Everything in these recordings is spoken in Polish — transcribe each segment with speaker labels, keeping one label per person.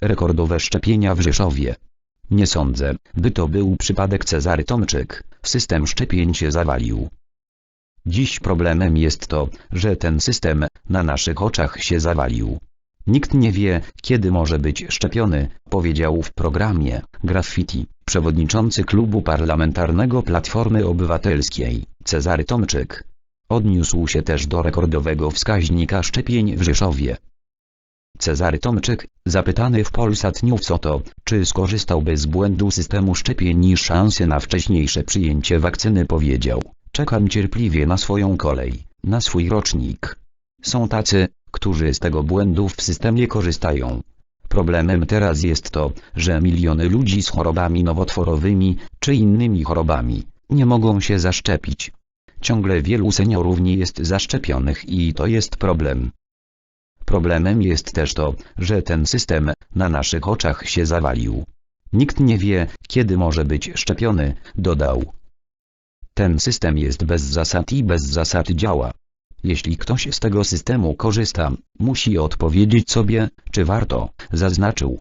Speaker 1: Rekordowe szczepienia w Rzeszowie. Nie sądzę, by to był przypadek Cezary Tomczyk, system szczepień się zawalił. Dziś problemem jest to, że ten system, na naszych oczach się zawalił. Nikt nie wie, kiedy może być szczepiony, powiedział w programie Graffiti, przewodniczący klubu parlamentarnego Platformy Obywatelskiej, Cezary Tomczyk. Odniósł się też do rekordowego wskaźnika szczepień w Rzeszowie. Cezary Tomczyk, zapytany w Polsat News o to, czy skorzystałby z błędu systemu szczepień i szansy na wcześniejsze przyjęcie wakcyny powiedział, czekam cierpliwie na swoją kolej, na swój rocznik. Są tacy, którzy z tego błędu w systemie korzystają. Problemem teraz jest to, że miliony ludzi z chorobami nowotworowymi, czy innymi chorobami, nie mogą się zaszczepić. Ciągle wielu seniorów nie jest zaszczepionych i to jest problem. Problemem jest też to, że ten system, na naszych oczach się zawalił. Nikt nie wie, kiedy może być szczepiony, dodał. Ten system jest bez zasad i bez zasad działa. Jeśli ktoś z tego systemu korzysta, musi odpowiedzieć sobie, czy warto, zaznaczył.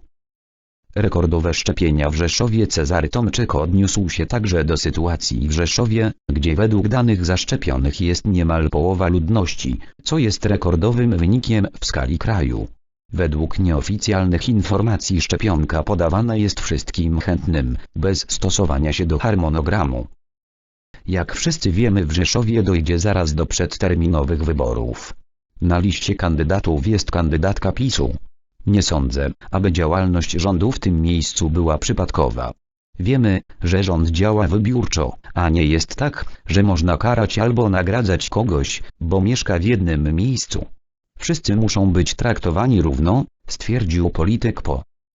Speaker 1: Rekordowe szczepienia w Rzeszowie Cezary Tomczyk odniósł się także do sytuacji w Rzeszowie, gdzie według danych zaszczepionych jest niemal połowa ludności, co jest rekordowym wynikiem w skali kraju. Według nieoficjalnych informacji szczepionka podawana jest wszystkim chętnym, bez stosowania się do harmonogramu. Jak wszyscy wiemy w Rzeszowie dojdzie zaraz do przedterminowych wyborów. Na liście kandydatów jest kandydatka PiSu. Nie sądzę, aby działalność rządu w tym miejscu była przypadkowa. Wiemy, że rząd działa wybiórczo, a nie jest tak, że można karać albo nagradzać kogoś, bo mieszka w jednym miejscu. Wszyscy muszą być traktowani równo, stwierdził polityk po